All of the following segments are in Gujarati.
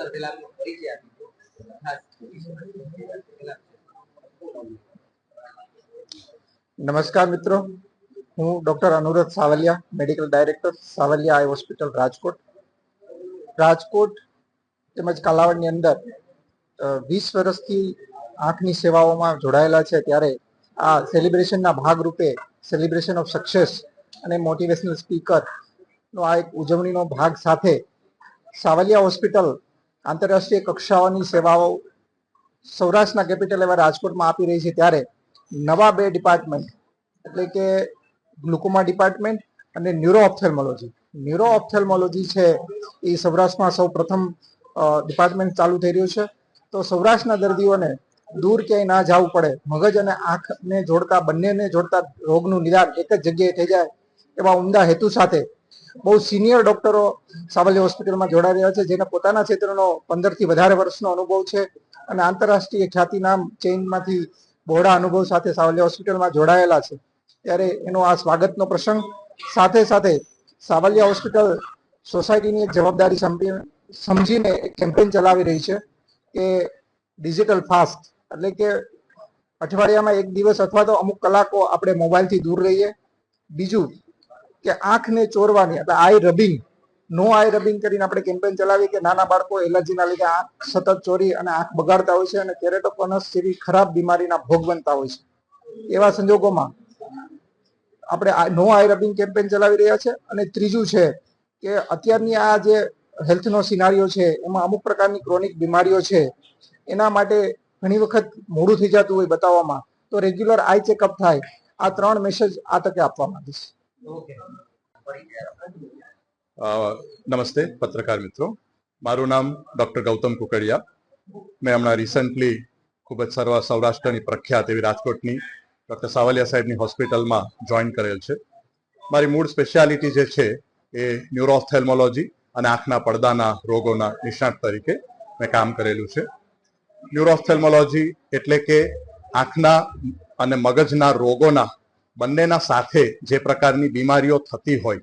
સર પેલા આપનો પરિચય નમસ્કાર મિત્રો. હું doctor Anurat Savaliya, medical director, Savaliya eye hospital, Rajkot. Rajkot તેમજ કાલાવડની અંદર વીસ વર્ષથી આંખની સેવાઓમાં જોડાયેલા છે. ત્યારે આ સેલિબ્રેશનના ભાગરૂપે, સેલિબ્રેશન ઓફ સક્સેસ અને મોટિવેશનલ સ્પીકર નો આ એક ઉજવણીનો ભાગ સાથે સાવલિયા હોસ્પિટલ આંતરરાષ્ટ્રીય કક્ષાઓની સેવાઓ સૌરાષ્ટ્રના કેપિટલ એવા રાજકોટમાં આપી રહી છે ત્યારે નવા બે ડિપાર્ટમેન્ટ એટલે કે ગ્લુકોમા ડિપાર્ટમેન્ટ અને ન્યુરો ઓપ્થેલ્મોલોજી ન્યુરો ઓપ્થેલ્મોલોજી છે એ સૌરાષ્ટ્રમાં સૌ પ્રથમ ડિપાર્ટમેન્ટ ચાલુ થઈ રહ્યું છે. તો સૌરાષ્ટ્રના દર્દીઓને દૂર ક્યાંય ના જવું પડે, મગજ અને આંખને જોડતા, બંનેને જોડતા રોગનું નિદાન એક જ જગ્યાએ થઈ જાય એવા ઉમદા હેતુ સાથે બહુ સિનિયર ડોક્ટરો સાવલી હોસ્પિટલમાં જોડાઈ રહ્યા છે, જેને પોતાના ક્ષેત્રનો પંદરથી વધારે વર્ષનો અનુભવ છે અને આંતરરાષ્ટ્રીય ખ્યાતિનામ ચેઇનમાંથી બહોળા અનુભવ સાથે સાવલી હોસ્પિટલમાં જોડાયેલા છે. ત્યારે એનો આ સ્વાગતનો પ્રસંગ સાથે સાથે સાવલિયા હોસ્પિટલ સોસાયટીની એક જવાબદારી સમજી- સમજીને એક કેમ્પેન ચલાવી રહી છે કે ડિજિટલ ફાસ્ટ એટલે કે અઠવાડિયામાં એક દિવસ અથવા તો અમુક કલાકો આપણે મોબાઈલથી દૂર રહીએ. બીજું કે આંખને ચોરવાની એટલે આઈ રબિંગ નો આઈ રબિંગ કરીને આપણે કેમ્પેન ચલાવી કે નાના બાળકો એલર્જીના લીધે આંખ સતત ચોરી અને આંખ બગાડતા હોય છે અને કેરેટોકોનસ જેવી ખરાબ બીમારીના ભોગ બનતા હોય છે. એવા સંજોગોમાં આપણે નો આઈ રબિંગ કેમ્પેન ચલાવી રહ્યા છે અને ત્રીજું છે કે અત્યારની આ જે હેલ્થનો સિનારીઓ છે, એમાં અમુક પ્રકારની ક્રોનિક બીમારીઓ છે, એના માટે ઘણી વખત મોડું થઈ જતું હોય બતાવવામાં, તો રેગ્યુલર આઈ ચેકઅપ થાય, આ ત્રણ મેસેજ આ તકે આપવા માંગીશ નમસ્તે, પત્રકાર મિત્રો. મારું નામ ડોક્ટર ગૌતમ કુકડિયા. મેં હમણાં રિસન્ટલી ખૂબ જ સર્વ સૌરાષ્ટ્રની પ્રખ્યાત એવી રાજકોટની ડોક્ટર સાવલિયા સાહેબની હોસ્પિટલમાં જોઈન કરેલ છે. મારી મૂળ સ્પેશિયાલિટી જે છે એ ન્યુરોથેલ્મોલોજી અને આંખના પડદાના રોગોના નિષ્ણાત તરીકે મેં કામ કરેલું છે. ન્યુરોથેલ્મોલોજી એટલે કે આંખના અને મગજના રોગોના બંનેના સાથે જે પ્રકારની બીમારીઓ થતી હોય,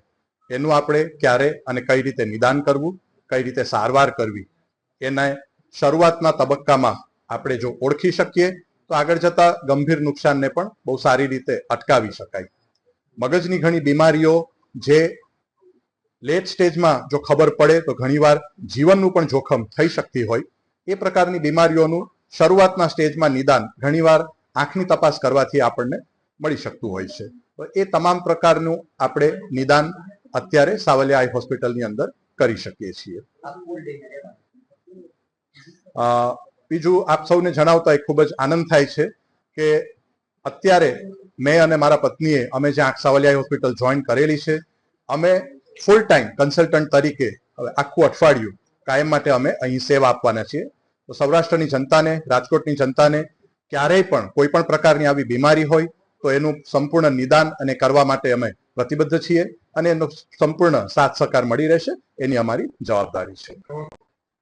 એનું આપણે ક્યારે અને કઈ રીતે નિદાન કરવું, કઈ રીતે સારવાર કરવી, એને શરૂઆતના તબક્કામાં આપણે જો ઓળખી શકીએ, તો આગળ જતા ગંભીર નુકસાનને પણ બહુ સારી રીતે અટકાવી શકાય. મગજની ઘણી બીમારીઓ જે લેટ સ્ટેજમાં જો ખબર પડે, તો ઘણીવાર જીવનનું પણ જોખમ થઈ શકતી હોય, એ પ્રકારની બીમારીઓનું શરૂઆતના સ્ટેજમાં નિદાન ઘણીવાર આંખની તપાસ કરવાથી આપણને મળી શકતું હોય છે. તો એ તમામ પ્રકારનું આપણે નિદાન અત્યારે સાવલિયા આઈ હોસ્પિટલની અંદર કરી શકીએ છીએ. બીજું આપ સૌને જણાવતા એક ખૂબ જ આનંદ થાય છે કે અત્યારે મેં અને મારા પત્નીએ અમે જે આંખ સાવલિયા હોસ્પિટલ જોઈન કરેલી છે, અમે ફૂલ ટાઈમ કન્સલ્ટન્ટ તરીકે હવે આખું અઠવાડિયું કાયમ માટે અમે અહીં સેવા આપવાના છીએ. તો સૌરાષ્ટ્રની જનતાને, રાજકોટની જનતાને ક્યારેય પણ કોઈ પણ પ્રકારની આવી બીમારી હોય તો એનું સંપૂર્ણ નિદાન અને કરવા માટે અમે પ્રતિબદ્ધ છીએ અને એનો સંપૂર્ણ સાથ સહકાર મળી રહેશે એની અમારી જવાબદારી છે.